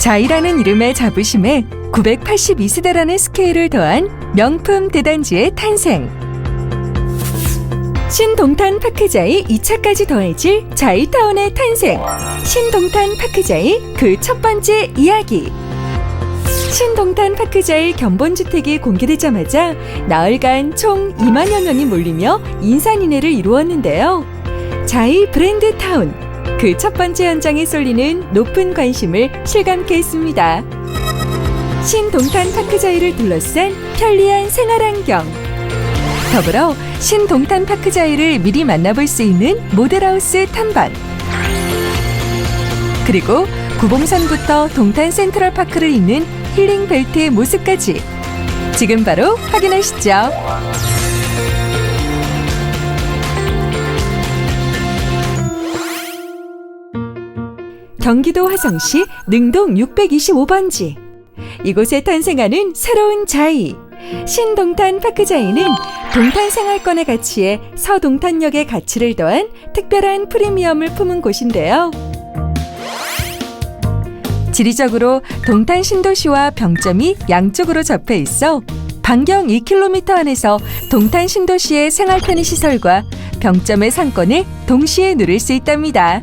자이라는 이름의 자부심에 982세대라는 스케일을 더한 명품 대단지의 탄생. 신동탄 파크자이 2차까지 더해질 자이타운의 탄생. 신동탄 파크자이 그 첫 번째 이야기. 신동탄 파크자이 견본주택이 공개되자마자 나흘간 총 2만여 명이 몰리며 인산인해를 이루었는데요. 자이 브랜드 타운. 그 첫 번째 현장에 쏠리는 높은 관심을 실감케 했습니다. 신동탄 파크자이를 둘러싼 편리한 생활 환경. 더불어 신동탄 파크자이를 미리 만나볼 수 있는 모델하우스 탐방. 그리고 구봉산부터 동탄 센트럴 파크를 잇는 힐링 벨트의 모습까지 지금 바로 확인하시죠. 경기도 화성시 능동 625번지 이곳에 탄생하는 새로운 자이 신동탄 파크자이는 동탄 생활권의 가치에 서동탄역의 가치를 더한 특별한 프리미엄을 품은 곳인데요. 지리적으로 동탄 신도시와 병점이 양쪽으로 접해 있어 반경 2km 안에서 동탄 신도시의 생활 편의 시설과 병점의 상권을 동시에 누릴 수 있답니다.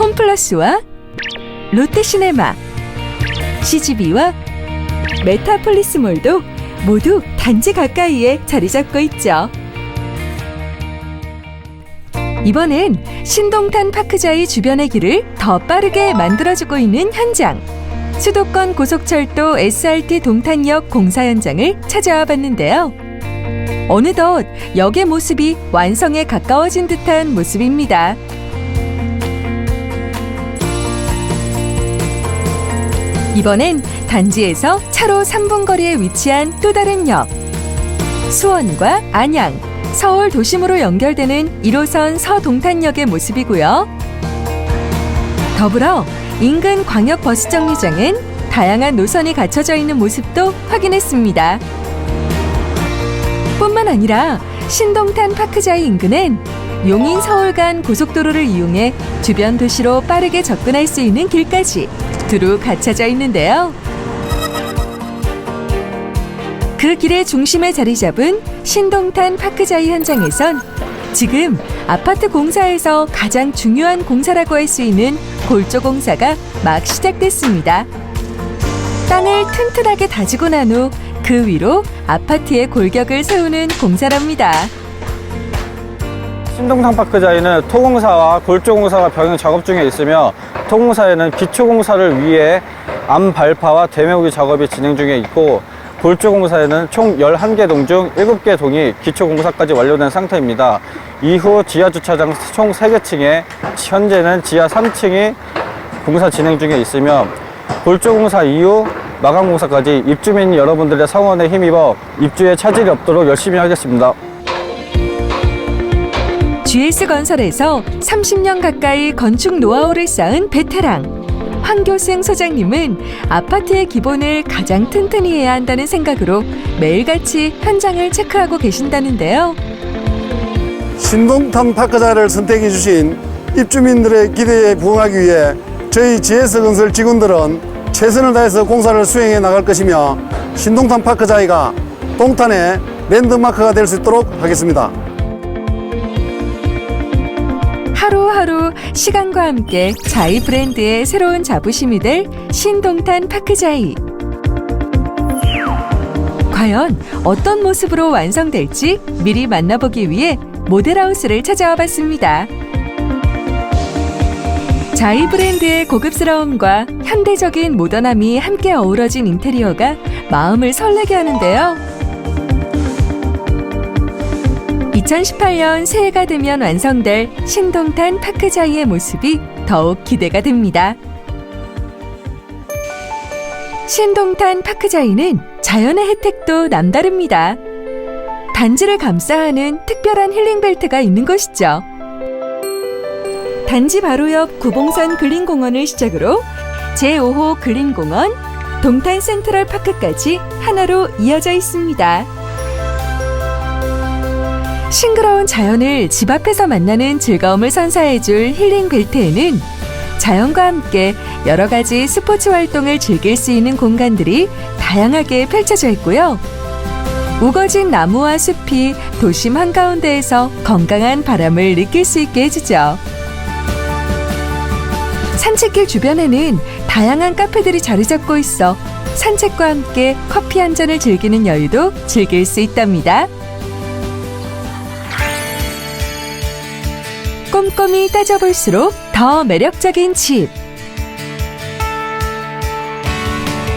홈플러스와 롯데시네마, CGV와 메타폴리스몰도 모두 단지 가까이에 자리 잡고 있죠. 이번엔 신동탄 파크자이 주변의 길을 더 빠르게 만들어주고 있는 현장. 수도권 고속철도 SRT 동탄역 공사 현장을 찾아와 봤는데요. 어느덧 역의 모습이 완성에 가까워진 듯한 모습입니다. 이번엔 단지에서 차로 3분 거리에 위치한 또 다른 역. 수원과 안양, 서울 도심으로 연결되는 1호선 서동탄역의 모습이고요. 더불어 인근 광역 버스 정류장엔 다양한 노선이 갖춰져 있는 모습도 확인했습니다. 뿐만 아니라 신동탄 파크자이 인근엔 용인 서울 간 고속도로를 이용해 주변 도시로 빠르게 접근할 수 있는 길까지 두루 갖춰져 있는데요. 그 길의 중심에 자리 잡은 신동탄 파크자이 현장에선 지금 아파트 공사에서 가장 중요한 공사라고 할 수 있는 골조 공사가 막 시작됐습니다. 땅을 튼튼하게 다지고 난 후 그 위로 아파트의 골격을 세우는 공사랍니다. 신동탄 파크자이는 토공사와 골조공사가 병행 작업 중에 있으며 토공사에는 기초공사를 위해 암 발파와 대매우기 작업이 진행 중에 있고 골조공사에는 총 11개 동 중 7개 동이 기초공사까지 완료된 상태입니다. 이후 지하주차장 총 3개 층에 현재는 지하 3층이 공사 진행 중에 있으며 골조공사 이후 마감공사까지 입주민 여러분들의 성원에 힘입어 입주에 차질이 없도록 열심히 하겠습니다. GS건설에서 30년 가까이 건축 노하우를 쌓은 베테랑 황교승 소장님은 아파트의 기본을 가장 튼튼히 해야 한다는 생각으로 매일같이 현장을 체크하고 계신다는데요. 신동탄 파크자를 선택해 주신 입주민들의 기대에 부응하기 위해 저희 GS건설 직원들은 최선을 다해서 공사를 수행해 나갈 것이며 신동탄 파크자이가 동탄의 랜드마크가 될 수 있도록 하겠습니다. 하루하루 시간과 함께 자이 브랜드의 새로운 자부심이 될 신동탄 파크자이. 과연 어떤 모습으로 완성될지 미리 만나보기 위해 모델하우스를 찾아와 봤습니다. 자이 브랜드의 고급스러움과 현대적인 모던함이 함께 어우러진 인테리어가 마음을 설레게 하는데요. 2018년 새해가 되면 완성될 신동탄 파크자이의 모습이 더욱 기대가 됩니다. 신동탄 파크자이는 자연의 혜택도 남다릅니다. 단지를 감싸하는 특별한 힐링벨트가 있는 곳이죠. 단지 바로 옆 구봉선 근린공원을 시작으로 제5호 근린공원, 동탄 센트럴 파크까지 하나로 이어져 있습니다. 싱그러운 자연을 집 앞에서 만나는 즐거움을 선사해줄 힐링 벨트에는 자연과 함께 여러 가지 스포츠 활동을 즐길 수 있는 공간들이 다양하게 펼쳐져 있고요. 우거진 나무와 숲이 도심 한가운데에서 건강한 바람을 느낄 수 있게 해주죠. 산책길 주변에는 다양한 카페들이 자리 잡고 있어 산책과 함께 커피 한 잔을 즐기는 여유도 즐길 수 있답니다. 꼼꼼히 따져볼수록 더 매력적인 집.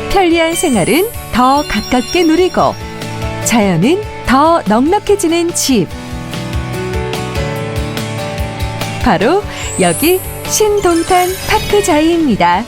편리한 생활은 더 가깝게 누리고 자연은 더 넉넉해지는 집. 바로 여기 신동탄 파크자이입니다.